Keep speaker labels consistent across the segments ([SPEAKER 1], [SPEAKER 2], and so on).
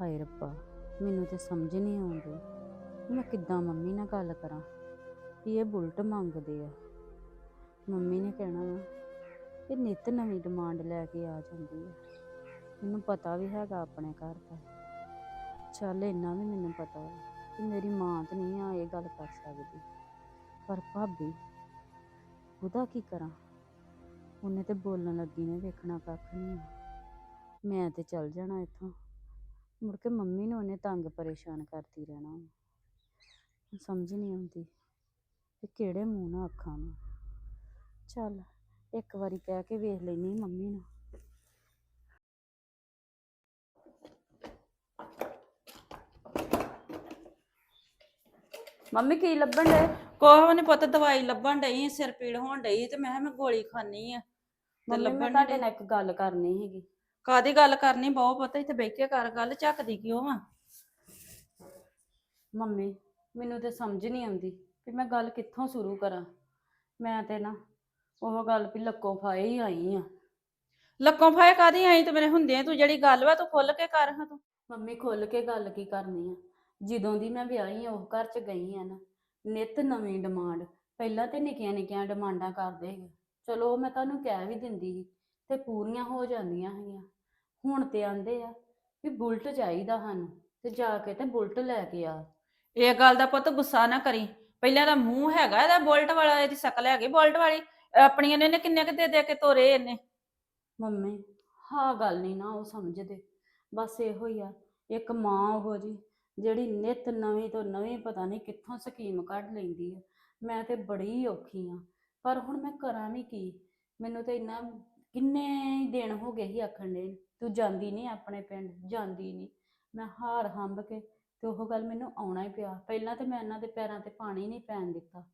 [SPEAKER 1] ਹਾਏ ਰੱਬਾ, ਮੈਨੂੰ ਤੇ ਸਮਝ ਨਹੀਂ ਆਉਂਦੀ। ਮੈਂ ਕਿੱਦਾਂ ਮੰਮੀ ਨਾਲ ਗੱਲ ਕਰਾਂ? ਵੀ ਇਹ ਬੁਲਟ ਮੰਗਦੇ ਆ। ਮੰਮੀ ਨੇ ਕਹਿਣਾ ਵਾ, ਇਹ ਨਿਤ ਨਵੀਂ ਡਿਮਾਂਡ ਲੈ ਕੇ ਆ ਜਾਂਦੀ ਹੈ ਮੈਨੂੰ ਪਤਾ ਵੀ ਹੈਗਾ ਆਪਣੇ ਘਰ ਦਾ। ਚੱਲ ਇੰਨਾ ਵੀ ਮੈਨੂੰ ਪਤਾ ਵਾ ਕਿ ਮੇਰੀ ਮਾਂ ਤਾਂ ਨਹੀਂ ਆ ਇਹ ਗੱਲ ਕਰ ਸਕਦੀ। ਪਰ ਭਾਬੀ, ਉਹਦਾ ਕੀ ਕਰਾਂ? ਉਹਨੇ ਤੇ ਬੋਲਣ ਲੱਗੀ ਨੇ ਵੇਖਣਾ ਕੱਖ ਨਹੀਂ ਮੈਂ ਤੇ ਚੱਲ ਜਾਣਾ ਇੱਥੋਂ। ਮੁੜ ਕੇ ਮੰਮੀ ਨੂੰ ਉਹਨੇ ਤੰਗ ਪਰੇਸ਼ਾਨ ਕਰਦੀ ਰਹਿਣਾ ਵਾ। ਸਮਝ ਨਹੀਂ ਆਉਂਦੀ ਕਿ ਕਿਹੜੇ ਮੂੰਹ ਨਾਲ ਆਖਾਂ ਮੈਂ ਚੱਲ ਇੱਕ ਵਾਰੀ ਕਹਿ ਕੇ ਵੇਖ ਲੈਣੀ ਮੰਮੀ ਨੂੰ। ਮੰਮੀ ਕੀ ਲੱਭਣ ਦੇ
[SPEAKER 2] ਕੋਹ ਨੇ ਪੁੱਤ ਦਵਾਈ ਲੱਭਣ ਡਈ ਸਿਰ ਪੀੜ ਹੋਣ ਡਈ ਤੇ ਮੈਂ ਕਿਹਾ ਮੈਂ ਗੋਲੀ ਖਾਣੀ ਆ। ਤੇ
[SPEAKER 1] ਮੰਮੀ ਮੈਂ
[SPEAKER 2] ਲੱਭਣ
[SPEAKER 1] ਤੁਹਾਡੇ ਨਾਲ ਇੱਕ ਗੱਲ ਕਰਨੀ ਹੈਗੀ
[SPEAKER 2] ਕਾਦੀ ਗੱਲ ਕਰਨੀ ਬਹੁਤ ਪੁੱਤ ਇੱਥੇ ਬਹਿ ਕੇ ਕਰ ਗੱਲ ਝੱਕਦੀ ਕਿਉਂ ਵਾ
[SPEAKER 1] ਮੰਮੀ ਮੈਨੂੰ ਤੇ ਸਮਝ ਨਹੀਂ ਆਉਂਦੀ ਕਿ ਮੈਂ ਗੱਲ ਕਿੱਥੋਂ ਸ਼ੁਰੂ ਕਰਾਂ। ਮੈਂ ਤੇ ਨਾ ਉਹ ਗੱਲ ਵੀ ਲੱਕੋਂ ਫਾਏ ਹੀ ਆਈ ਆ।
[SPEAKER 2] ਲੱਕੋਂ ਫਾਏ ਕਾਦੀ ਆਈ? ਤੇ ਮੇਰੇ ਹੁੰਦੇ ਤੂੰ ਜਿਹੜੀ ਗੱਲ ਵਾ ਤੂੰ ਖੁੱਲ ਕੇ ਕਰ ਹਾਂ ਤੂੰ।
[SPEAKER 1] ਮੰਮੀ ਖੁੱਲ ਕੇ ਗੱਲ ਕੀ ਕਰਨੀ ਆ? ਜਦੋਂ ਦੀ ਮੈਂ ਵਿਆਹੀ ਆ ਉਹ ਘਰ ਚ ਗਈ ਆ ਨਾ ਨਿਤ ਨਵੀਂ ਡਿਮਾਂਡ। ਪਹਿਲਾਂ ਤੇ ਨਿੱਕੀਆਂ ਨਿੱਕੀਆਂ ਡਿਮਾਂਡਾਂ ਕਰਦੇ ਸੀ। ਚਲੋ ਉਹ ਮੈਂ ਤੁਹਾਨੂੰ ਕਹਿ ਵੀ ਦਿੰਦੀ ਸੀ। ਤੇ ਪੂਰੀਆਂ ਹੋ ਜਾਂਦੀਆਂ ਹੈਗੀਆਂ। ਹੁਣ ਤੇ ਆਂਦੇ ਆ ਵੀ ਬੁਲਟ ਚਾਹੀਦਾ ਸਾਨੂੰ ਤੇ ਜਾ ਕੇ ਤੇ ਬੁਲਟ ਲੈ ਕੇ ਆ।
[SPEAKER 2] ਇਹ ਗੱਲ ਦਾ ਪੁੱਤ ਗੁੱਸਾ ਨਾ ਕਰੀ। ਪਹਿਲਾਂ ਦਾ ਮੂੰਹ ਹੈਗਾ ਇਹਦਾ ਬੋਲਟ ਵਾਲਾ ਇਹਦੀ ਸ਼ਕਲ ਹੈਗੀ ਬੋਲਟ ਵਾਲੀ। ਆਪਣੀਆਂ ਨੇ ਇਹਨੇ ਕਿੰਨੇ ਕੁ ਦੇ ਦੇ ਕੇ ਤੋਰੇ ਇਹਨੇ?
[SPEAKER 1] ਮੰਮੀ ਹਾਂ ਗੱਲ ਨਹੀਂ ਨਾ ਉਹ ਸਮਝਦੇ। ਬਸ ਇਹੋ ਹੀ ਆ ਇੱਕ ਮਾਂ ਉਹ ਜੀ ਜਿਹੜੀ ਨਿਤ ਨਵੀਂ ਤੋਂ ਨਵੀਂ ਪਤਾ ਨਹੀਂ ਕਿੱਥੋਂ ਸਕੀਮ ਕੱਢ ਲੈਂਦੀ ਆ। ਮੈਂ ਤੇ ਬੜੀ ਔਖੀ ਆ ਪਰ ਹੁਣ ਮੈਂ ਕਰਾਂ ਵੀ ਕੀ? ਮੈਨੂੰ ਤੇ ਇੰਨਾ ਕਿੰਨੇ ਦਿਨ ਹੋ ਗਏ ਹੀ ਆਖਣ ਦੇ ਤੂੰ ਜਾਂਦੀ ਨਹੀਂ ਆਪਣੇ ਪਿੰਡ, ਜਾਂਦੀ ਨਹੀਂ। ਮੈਂ ਹਾਰ ਹੰਬ ਕੇ ਤੇ ਉਹ ਗੱਲ ਮੈਨੂੰ ਆਉਣਾ ਹੀ ਪਿਆ। ਪਹਿਲਾਂ ਤੇ ਮੈਂ ਇਹਨਾਂ ਦੇ ਪੈਰਾਂ ਤੇ ਪਾਣੀ ਨਹੀਂ ਪੈਣ ਦਿੱਤਾ।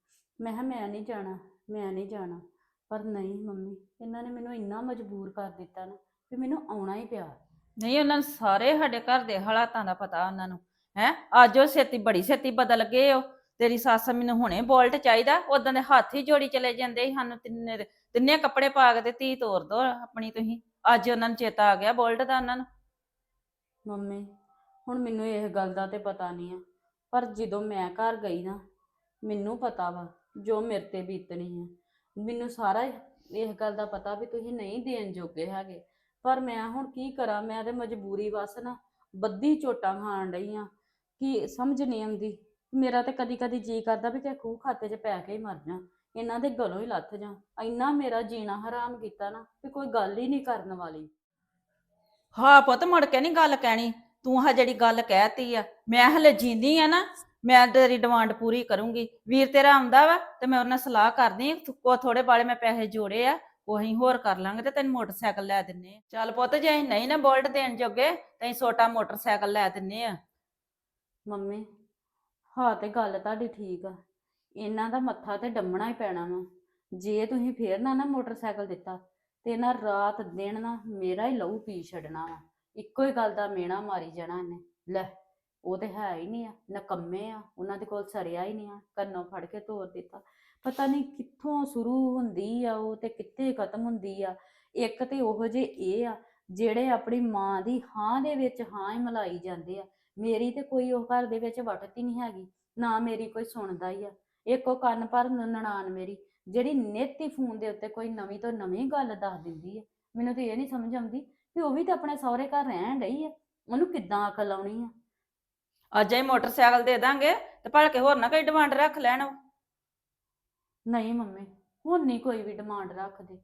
[SPEAKER 1] ਮੈਂ ਕਿਹਾ, ਮੈਂ ਨਹੀਂ ਜਾਣਾ, ਮੈਂ ਨਹੀਂ ਜਾਣਾ। ਪਰ ਨਹੀਂ ਮੰਮੀ, ਇਹਨਾਂ ਨੇ ਮੈਨੂੰ ਇੰਨਾ ਮਜਬੂਰ ਕਰ ਦਿੱਤਾ ਨਾ ਵੀ ਮੈਨੂੰ ਆਉਣਾ ਹੀ ਪਿਆ।
[SPEAKER 2] ਨਹੀਂ, ਉਹਨਾਂ ਨੂੰ ਸਾਰੇ ਸਾਡੇ ਘਰ ਦੇ ਹਾਲਾਤਾਂ ਦਾ ਪਤਾ ਉਹਨਾਂ ਨੂੰ। ਹੈ? ਅੱਜ ਉਹ ਛੇਤੀ, ਬੜੀ ਛੇਤੀ ਬਦਲ ਗਏ ਉਹ। ਤੇਰੀ ਸੱਸ ਮੈਨੂੰ ਹੁਣੇ ਬੋਲਟ ਚਾਹੀਦਾ ਉਦੋਂ ਦੇ ਹੱਥ ਹੀ ਜੋੜੀ ਚਲੇ ਜਾਂਦੇ ਸੀ ਸਾਨੂੰ ਤਿੰਨੇ ਦੇ- ਤਿੰਨੇ ਕੱਪੜੇ ਪਾ ਕੇ ਤੇ ਧੀ ਤੋਰ ਦੋ ਆਪਣੀ ਤੁਸੀਂ, ਅੱਜ ਉਹਨਾਂ ਨੂੰ ਚੇਤਾ ਆ ਗਿਆ ਬੋਲਟ ਦਾ ਉਹਨਾਂ ਨੂੰ।
[SPEAKER 1] ਮੰਮੀ, ਹੁਣ ਮੈਨੂੰ ਇਹ ਗੱਲ ਦਾ ਤੇ ਪਤਾ ਨਹੀਂ ਆ, ਪਰ ਜਦੋਂ ਮੈਂ ਘਰ ਗਈ ਨਾ, ਮੈਨੂੰ ਪਤਾ ਵਾ ਜੋ ਮੇਰੇ ਤੇ ਬੀਤਣੀ ਆ। ਮੈਨੂੰ ਸਾਰਾ ਇਸ ਗੱਲ ਦਾ ਪਤਾ ਵੀ ਤੁਸੀਂ ਨਹੀਂ ਦੇਣ ਜੋਗੇ ਹੈਗੇ, ਪਰ ਮੈਂ ਹੁਣ ਕੀ ਕਰਾਂ, ਮੈਂ ਤੇ ਮਜਬੂਰੀ ਵਸ ਨਾ ਬੱਦੀ ਝੋਟਾਂ ਖਾਣ ਡਈ ਆ, ਕਿ ਸਮਝ ਨਹੀਂ ਆਉਂਦੀ। ਮੇਰਾ ਤੇ ਕਦੀ ਕਦੀ ਜੀ ਕਰਦਾ ਵੀ ਕਿ ਖੂਹ ਖਾਤੇ 'ਚ ਪੈ ਕੇ ਹੀ ਮਰ ਜਾ ਇਹਨਾਂ ਦੇ ਗਲੋਂ ਹੀ ਲੱਥ ਜਾ ਇੰਨਾ ਮੇਰਾ ਜੀਣਾ ਹਰਾਮ ਕੀਤਾ ਨਾ ਵੀ ਕੋਈ ਗੱਲ ਹੀ ਨਹੀਂ ਕਰਨ ਵਾਲੀ।
[SPEAKER 2] ਹਾਂ ਪੁੱਤ ਮੁੜ ਕੇ ਨਹੀਂ ਗੱਲ ਕਹਿਣੀ। ਤੂੰ ਹਾ ਜਿਹੜੀ ਗੱਲ ਕਹਿਤੀ ਆ ਮੈਂ ਹਲੇ ਜੀਂਦੀ ਆ ਨਾ ਮੈਂ ਤੇਰੀ ਡਿਮਾਂਡ ਪੂਰੀ ਕਰੂੰਗੀ। ਵੀਰ ਤੇਰਾ ਆਉਂਦਾ ਵਾ ਤੇ ਮੈਂ ਉਹਨਾਂ ਸਲਾਹ ਕਰਦੀ ਕੋ ਥੋੜੇ ਬਾਲੇ ਮੈਂ ਪੈਸੇ ਜੋੜੇ ਆ ਉਹੀ ਹੋਰ ਕਰ ਲਾਂਗੇ ਤੇ ਤੈਨੂੰ ਮੋਟਰਸਾਈਕਲ ਲੈ ਦਿੰਨੇ ਆ। ਚੱਲ ਪੁੱਤ ਜੇ ਅਸੀਂ ਨਹੀਂ ਨਾ ਬੋਲਟ ਦੇਣ ਜੋਗੇ ਤੈਨੂੰ ਛੋਟਾ ਮੋਟਰਸਾਈਕਲ ਲੈ ਦਿੰਨੇ ਆ।
[SPEAKER 1] ਮੰਮੀ ਹਾਂ ਤੇ ਗੱਲ ਤੁਹਾਡੀ ਠੀਕ ਆ। ਇਹਨਾਂ ਦਾ ਮੱਥਾ ਤੇ ਡੰਮਣਾ ਹੀ ਪੈਣਾ ਵਾ। ਜੇ ਤੁਸੀਂ ਫੇਰ ਨਾ ਨਾ ਮੋਟਰਸਾਈਕਲ ਦਿੱਤਾ, ਤੇ ਨਾ ਰਾਤ ਦਿਨ ਨਾ ਮੇਰਾ ਹੀ ਲਹੂ ਪੀ ਛੱਡਣਾ ਵਾ। ਇੱਕੋ ਹੀ ਗੱਲ ਦਾ ਮੇਣਾ ਮਾਰੀ ਜਾਣਾ ਇਹਨੇ। ਲੈ, ਉਹ ਤੇ ਹੈ ਹੀ ਨਹੀਂ ਆ, ਨਕੰਮੇ ਆ, ਉਹਨਾਂ ਦੇ ਕੋਲ ਸਰਿਆ ਹੀ ਨਹੀਂ ਆ, ਕੰਨੋਂ ਫੜ ਕੇ ਤੋੜ ਦਿੱਤਾ। ਪਤਾ ਨਹੀਂ ਕਿੱਥੋਂ ਸ਼ੁਰੂ ਹੁੰਦੀ ਆ ਉਹ ਤੇ ਕਿੱਥੇ ਖਤਮ ਹੁੰਦੀ ਆ। ਇੱਕ ਤੇ ਉਹੋ ਜੇ ਇਹ ਆ, ਜਿਹੜੇ ਆਪਣੀ ਮਾਂ ਦੀ ਹਾਂ ਦੇ ਵਿੱਚ ਹਾਂ ਹੀ ਮਲਾਈ ਜਾਂਦੇ ਆ ਮੇਰੀ ਤੇ ਕੋਈ ਉਹ ਘਰ ਦੇ ਵਿੱਚ ਵਟਤ ਹੀ ਨਹੀਂ ਹੈਗੀ ਨਾ ਮੇਰੀ ਕੋਈ ਸੁਣਦਾ ਹੀ ਆ। ਇੱਕ ਕੰਨ ਪਰ ਨਨਾਣ ਮੇਰੀ ਜਿਹੜੀ ਨਿੱਤ ਹੀ ਫੋਨ ਦੇ ਉੱਤੇ ਕੋਈ ਨਵੀਂ ਤੋਂ ਨਵੀਂ ਗੱਲ ਦੱਸ ਦਿੰਦੀ ਆ। ਮੈਨੂੰ ਤੇ ਇਹ ਨਹੀਂ ਸਮਝ ਆਉਂਦੀ ਵੀ ਉਹ ਵੀ ਤਾਂ ਆਪਣੇ ਸਹੁਰੇ ਘਰ ਰਹਿਣ ਡਈ ਆ। ਉਹਨੂੰ ਕਿੱਦਾਂ ਅਕਲ ਆਉਣੀ ਆ?
[SPEAKER 2] ਅੱਜ ਹੀ ਮੋਟਰਸਾਈਕਲ ਦੇ ਦਾਂਗੇ ਤੇ ਭਲਕੇ ਹੋਰ ਨਾ ਕੋਈ ਡਿਮਾਂਡ ਰੱਖ ਲੈਣ ਉਹ।
[SPEAKER 1] ਨਹੀਂ ਮੰਮੀ ਹੁਣ ਨਹੀਂ ਕੋਈ ਵੀ ਡਿਮਾਂਡ ਰੱਖਦੇ।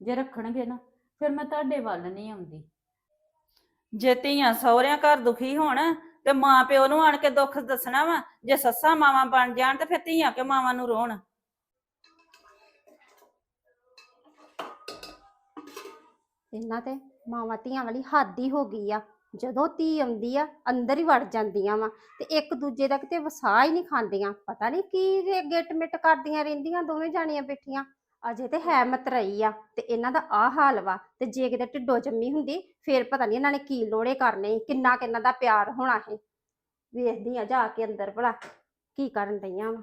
[SPEAKER 1] ਜੇ ਰੱਖਣਗੇ ਨਾ ਫਿਰ ਮੈਂ ਤੁਹਾਡੇ ਵੱਲ ਨਹੀਂ ਆਉਂਦੀ।
[SPEAKER 2] ਜੇ ਧੀਆਂ ਸਹੁਰਿਆਂ ਘਰ ਦੁਖੀ ਹੋਣ ਤੇ ਮਾਂ ਪਿਓ ਨੂੰ ਆਣ ਕੇ ਦੁੱਖ ਦੱਸਣਾ ਵਾ, ਜੇ ਸੱਸਾਂ ਮਾਵਾਂ ਬਣ ਜਾਣ ਤੇ ਫਿਰ ਧੀਆਂ ਕਿ ਮਾਵਾਂ ਨੂੰ ਰੋਣ?
[SPEAKER 3] ਇਹਨਾਂ ਤੇ ਮਾਵਾਂ ਧੀਆਂ ਵਾਲੀ ਹੱਦ ਹੀ ਹੋ ਗਈ ਆ। ਜਦੋਂ ਧੀ ਆਉਂਦੀ ਆ, ਅੰਦਰ ਹੀ ਵੜ ਜਾਂਦੀਆਂ ਵਾ ਤੇ ਇੱਕ ਦੂਜੇ ਦਾ ਕਿਤੇ ਵਸਾ ਹੀ ਨਹੀਂ ਖਾਂਦੀਆਂ। ਪਤਾ ਨਹੀਂ ਕੀ ਗਿੱਟ ਮਿੱਟ ਕਰਦੀਆਂ ਰਹਿੰਦੀਆਂ ਦੋਵੇਂ ਜਾਣੀਆਂ ਬੈਠੀਆਂ। ਅਜੇ ਤੇ ਹੈ ਮਤਰਈ ਆ ਤੇ ਇਹਨਾਂ ਦਾ ਆ ਹਾਲ ਵਾ ਤੇ ਜੇ ਕਿਤੇ ਢਿੱਡੋ ਜੰਮੀ ਹੁੰਦੀ ਫੇਰ ਪਤਾ ਨਹੀਂ ਇਹਨਾਂ ਨੇ ਕੀ ਲੋੜੇ ਕਰਨੇ ਸੀ, ਕਿੰਨਾ ਕਿੰਨਾ ਦਾ ਪਿਆਰ ਹੋਣਾ ਹੈ ਵੇਖਦੀ ਆ ਜਾ ਕੇ ਅੰਦਰ ਭਲਾ ਕੀ ਕਰਨ ਡਈਆਂ ਵਾ।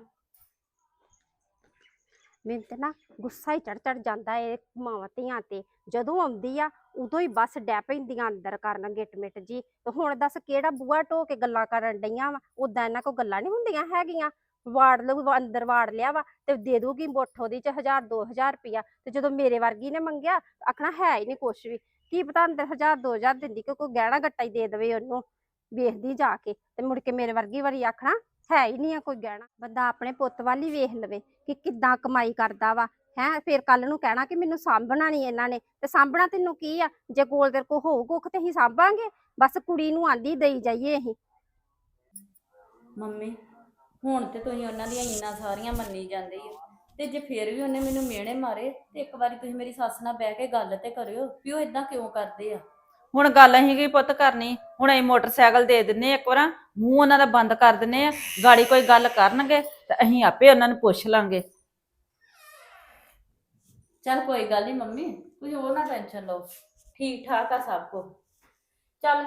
[SPEAKER 3] ਮੈਨੂੰ ਤੇ ਨਾ ਗੁੱਸਾ ਹੀ ਚੜ ਚੜ ਜਾਂਦਾ ਏ ਮਾਵਾਂ ਧੀਆਂ ਤੇ ਜਦੋਂ ਆਉਂਦੀ ਆ ਉਦੋਂ ਹੀ ਬਸ ਡੈ ਪੈਂਦੀਆਂ ਅੰਦਰ ਕਰਨ ਗਿੱਟ ਮਿੱਟ ਜੀ। ਤੇ ਹੁਣ ਦੱਸ ਕਿਹੜਾ ਬੂਹਾ ਢੋ ਕੇ ਗੱਲਾਂ ਕਰਨ ਡਈਆਂ ਵਾ ਉਦਾਂ ਇਹਨਾਂ ਕੋ ਗੱਲਾਂ ਨਹੀਂ ਹੁੰਦੀਆਂ ਹੈਗੀਆਂ। ਵਾੜ ਲਊ ਅੰਦਰ ਵਾੜ ਲਿਆ ਵਾ ਤੇ ਦੇ ਦੂਗੀ ਮੁੱਠ ਉਹਦੀ ਚ 1000 2000 ਰੁਪਇਆ ਤੇ ਜਦੋਂ ਮੇਰੇ ਵਰਗੀ ਨੇ ਮੰਗਿਆ ਆਖਣਾ ਹੈ ਹੀ ਨਹੀਂ ਕੁਛ ਵੀ, ਕੀ ਪਤਾ ਅੰਦਰ 1000 2000 ਦਿੰਦੀ ਕਿ ਕੋਈ ਗਹਿਣਾ ਗੱਟਾ ਹੀ ਦੇ ਦੇਵੇ ਉਹਨੂੰ ਵੇਖਦੀ ਜਾ ਕੇ ਤੇ ਮੁੜ ਕੇ ਮੇਰੇ ਵਰਗੀ ਵਾਰੀ ਆਖਣਾ ਹੈ ਹੀ ਨਹੀਂ ਆ ਕੋਈ ਗਹਿਣਾ, ਬੰਦਾ ਆਪਣੇ ਪੁੱਤ ਵੱਲ ਹੀ ਵੇਖ ਲਵੇ ਕਿ ਕਿੱਦਾਂ ਕਮਾਈ ਕਰਦਾ ਵਾ, ਹੈ ਫਿਰ ਕੱਲ ਨੂੰ ਕਹਿਣਾ ਕਿ ਮੈਨੂੰ ਸਾਂਭਣਾ ਨਹੀਂ ਇਹਨਾਂ ਨੇ ਤੇ ਸਾਂਭਣਾ ਤੈਨੂੰ ਕੀ ਆ, ਜੇ ਕੋਲ ਤੇਰੇ ਕੋ ਹੋਊ ਕੁੱਖ ਤੇ ਅਸੀਂ ਸਾਂਭਾਂਗੇ, ਬਸ ਕੁੜੀ ਨੂੰ ਆਂਦੀ ਦੇਈ ਜਾਈਏ ਅਸੀਂ।
[SPEAKER 1] ਮੰਮੀ ਹੁਣ ਤੇ ਤੁਸੀਂ ਉਹਨਾਂ ਦੀਆਂ ਇੰਨਾ ਸਾਰੀਆਂ ਮੰਨੀ ਜਾਂਦੇ ਹੋ ਤੇ ਜੇ ਫੇਰ ਵੀ ਉਹਨੇ ਮੈਨੂੰ ਮਿਹਣੇ ਮਾਰੇ ਤੇ ਇੱਕ ਵਾਰੀ ਤੁਸੀਂ ਮੇਰੀ ਸੱਸ ਨਾਲ ਬਹਿ ਕੇ ਗੱਲ ਤੇ ਕਰਿਓ ਵੀ ਉਹ ਇਦਾਂ ਕਿਉਂ ਕਰਦੇ ਆ।
[SPEAKER 2] ਹੁਣ ਗੱਲ ਅਸੀਂ ਕੀ ਪੁੱਤ ਕਰਨੀ? ਹੁਣ ਅਸੀਂ ਮੋਟਰਸਾਈਕਲ ਦੇ ਦਿੰਨੇ ਇੱਕ ਵਾਰ ਮੂੰਹ ਉਹਨਾਂ ਦਾ ਬੰਦ ਕਰ ਦਿੰਨੇ ਆ ਗਾੜੀ ਕੋਈ ਗੱਲ ਕਰਨਗੇ ਤੇ ਅਸੀਂ ਆਪੇ ਉਹਨਾਂ ਨੂੰ ਪੁੱਛ ਲਾਂਗੇ।
[SPEAKER 1] ਚੱਲ ਕੋਈ ਗੱਲ ਨਹੀਂ ਮੰਮੀ ਤੁਸੀਂ ਉਹ ਨਾ ਟੈਨਸ਼ਨ ਲਓ। ਠੀਕ ਠਾਕ ਆ ਸਭ ਕੁਝ ਚੱਲ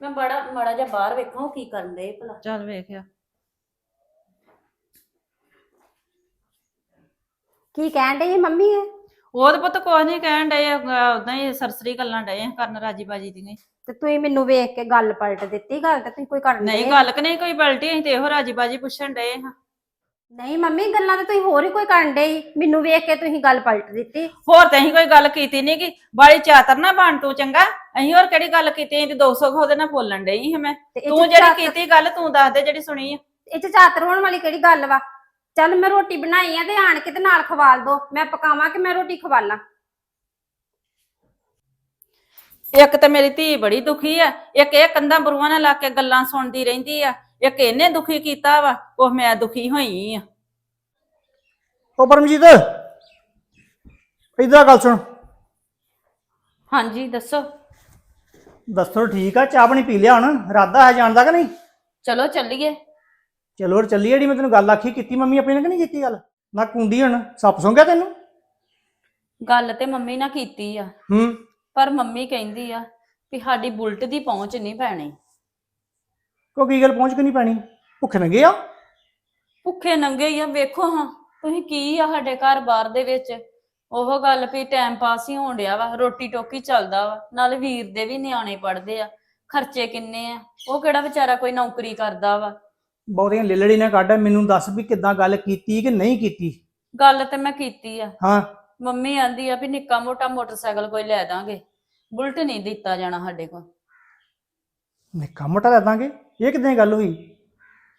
[SPEAKER 1] ਮੈਂ ਬੜਾ ਮਾੜਾ ਜਿਹਾ ਬਾਹਰ ਵੇਖਾਂ ਉਹ ਕੀ ਕਰਨ ਦੇ ਭਲਾ।
[SPEAKER 2] ਚੱਲ ਵੇਖਿਆ
[SPEAKER 3] ਕੀ ਕਹਿਣ ਡਈ ਮੰਮੀ ਇਹ?
[SPEAKER 2] ਉਹ ਤਾਂ ਪੁੱਤ ਕੁਝ ਨਹੀਂ ਕਹਿਣ ਡਏ ਉਦਾਂ ਹੀ ਸਰਸਰੀ ਗੱਲਾਂ ਡਏ ਆ ਕਰਨ ਰਾਜੀ ਬਾਜੀ ਦੀਆਂ ਹੀ।
[SPEAKER 3] ਤੇ ਤੁਸੀਂ ਮੈਨੂੰ ਵੇਖ ਕੇ ਗੱਲ ਪਲਟ ਦਿੱਤੀ ਗੱਲ ਤੇ ਤੁਸੀਂ ਕੋਈ ਕਰਨ
[SPEAKER 2] ਨਹੀਂ
[SPEAKER 3] ਡਏ।
[SPEAKER 2] ਗੱਲ ਕਿ ਨਹੀਂ ਕੋਈ ਬਲਟੀ ਅਸੀਂ ਤੇ ਇਹੋ ਰਾਜੀ ਬਾਜੀ ਪੁੱਛਣ ਡਏ ਹਾਂ
[SPEAKER 3] ਨਹੀਂ ਮੰਮੀ ਗੱਲਾਂ ਤਾਂ ਤੁਸੀਂ ਹੋਰ ਹੀ ਕੋਈ ਕਰਨ ਡਈ ਮੈਨੂੰ ਵੇਖ ਕੇ ਤੁਸੀਂ ਗੱਲ ਪਲਟ ਦਿੱਤੀ।
[SPEAKER 2] ਹੋਰ ਤੇ ਅਸੀਂ ਕੋਈ ਗੱਲ ਕੀਤੀ ਨੀ ਗੀ। ਬਾੜੀ ਚਾਤਰ ਨਾ ਬਣ ਤੂੰ ਚੰਗਾ। ਅਸੀਂ ਹੋਰ ਕਿਹੜੀ ਗੱਲ ਕੀਤੀ ਅਸੀਂ ਤੇ 200 ਉਹਦੇ ਨਾਲ ਬੋਲਣ ਡਈ ਹਾਂ ਮੈਂ।
[SPEAKER 3] ਤੇ ਇਹ 'ਚ
[SPEAKER 2] ਤੂੰ ਜਿਹੜੀ
[SPEAKER 3] ਚਾਤਰ-
[SPEAKER 2] ਕੀਤੀ ਗੱਲ ਤੂੰ ਦੱਸ ਦੇ ਜਿਹੜੀ ਸੁਣੀ ਆ।
[SPEAKER 3] ਇਹ ਚ ਚਾਤਰ ਹੋਣ ਵਾਲੀ ਕਿਹੜੀ ਗੱਲ ਵਾ? ਚੱਲ ਮੈਂ ਰੋਟੀ ਬਣਾਈ ਆ ਤੇ ਆਣ ਕੇ ਤੇ ਨਾਲ ਖਵਾਲ ਦੋ। ਮੈਂ ਪਕਾਵਾਂ ਕਿ ਮੈਂ ਰੋਟੀ ਖਵਾਲਾਂ?
[SPEAKER 2] ਇੱਕ ਤੇ ਮੇਰੀ ਧੀ ਬੜੀ ਦੁਖੀ ਆ ਇੱਕ ਇਹ ਕੰਧਾਂ ਬਰੂਆਂ ਨਾਲ ਲਾ ਕੇ ਗੱਲਾਂ ਸੁਣਦੀ ਰਹਿੰਦੀ ਆ ਇੱਕ ਇਹਨੇ ਦੁਖੀ ਕੀਤਾ ਵਾ ਉਹ ਮੈਂ ਦੁਖੀ ਹੋਈ ਆ।
[SPEAKER 4] ਉਹ ਪਰਮਜੀਤ ਇਧਰ ਗੱਲ ਸੁਣ।
[SPEAKER 1] ਹਾਂਜੀ ਦੱਸੋ।
[SPEAKER 4] ਦੱਸੋ ਠੀਕ ਆ ਚਾਹ ਪਾਣੀ ਪੀ ਲਿਆ ਹੁਣ ਇਰਾਦਾ ਹੈ ਜਾਣ ਦਾ ਕਿ ਨਹੀਂ?
[SPEAKER 1] ਚਲੋ ਚੱਲੀਏ।
[SPEAKER 4] ਚਲੋ ਹੋਰ ਚੱਲੀ ਜਿਹੜੀ ਮੈਂ ਤੈਨੂੰ ਗੱਲ ਆਖੀ ਕੀਤੀ ਮੰਮੀ ਆਪਣੀ ਨੇ ਕਿ ਨਹੀਂ ਕੀਤੀ ਗੱਲ? ਨਾ ਕੁੰਦੀ ਹੁਣ ਸੱਪ ਸੌਂ ਗਿਆ ਤੈਨੂੰ?
[SPEAKER 1] ਗੱਲ ਤੇ ਮੰਮੀ ਨਾਲ ਕੀਤੀ ਆ।
[SPEAKER 4] ਹੂੰ।
[SPEAKER 1] ਪਰ ਮੰਮੀ ਕਹਿੰਦੀ ਆ ਵੀ ਸਾਡੀ ਬੁਲਟ ਦੀ ਪਹੁੰਚ ਨਹੀਂ ਪੈਣੀ।
[SPEAKER 4] ਕੋ ਕੀ ਗੱਲ ਪਹੁੰਚ ਕੇ ਨਹੀਂ ਪੈਣੀ? ਭੁੱਖੇ ਨੰਗੇ ਆ?
[SPEAKER 1] ਭੁੱਖੇ ਨੰਗੇ ਹੀ ਆ ਵੇਖੋ ਹਾਂ ਤੁਸੀਂ ਕੀ ਆ ਸਾਡੇ ਘਰ ਬਾਹਰ ਦੇ ਵਿੱਚ? ਉਹ ਗੱਲ ਵੀ ਟਾਈਮ ਪਾਸ ਹੀ ਹੋਣ ਡਿਆ ਵਾ ਰੋਟੀ ਟੋਕੀ ਚੱਲਦਾ ਵਾ ਨਾਲ ਵੀਰ ਦੇ ਵੀ ਨਿਆਣੇ ਪੜਦੇ ਆ ਖਰਚੇ ਕਿੰਨੇ ਆ ਉਹ ਕਿਹੜਾ ਵਿਚਾਰਾ ਕੋਈ ਨੌਕਰੀ ਕਰਦਾ ਵਾ?
[SPEAKER 4] ਬਹੁਤੀਆਂ ਲਿਲੜੀ ਨਾ ਕੱਢ ਮੈਨੂੰ ਦੱਸ ਵੀ ਕਿੱਦਾਂ ਗੱਲ ਕੀਤੀ ਕਿ ਨਹੀਂ ਕੀਤੀ?
[SPEAKER 1] ਗੱਲ ਤੇ ਮੈਂ ਕੀਤੀ ਆ।
[SPEAKER 4] ਹਾਂ।
[SPEAKER 1] ਮੰਮੀ ਆਂਦੀ ਆ ਵੀ ਨਿੱਕਾ ਮੋਟਾ ਮੋਟਰਸਾਈਕਲ ਕੋਈ ਲੈ ਦਾਂਗੇ। ਬੁਲਟ ਨਹੀਂ ਦਿੱਤਾ ਜਾਣਾ ਸਾਡੇ ਕੋਲ।
[SPEAKER 4] ਨਿੱਕਾ ਮੋਟਾ ਲੈ ਦਾਂਗੇ? ਇਹ ਕਿਦਾਂ ਗੱਲ ਹੋਈ?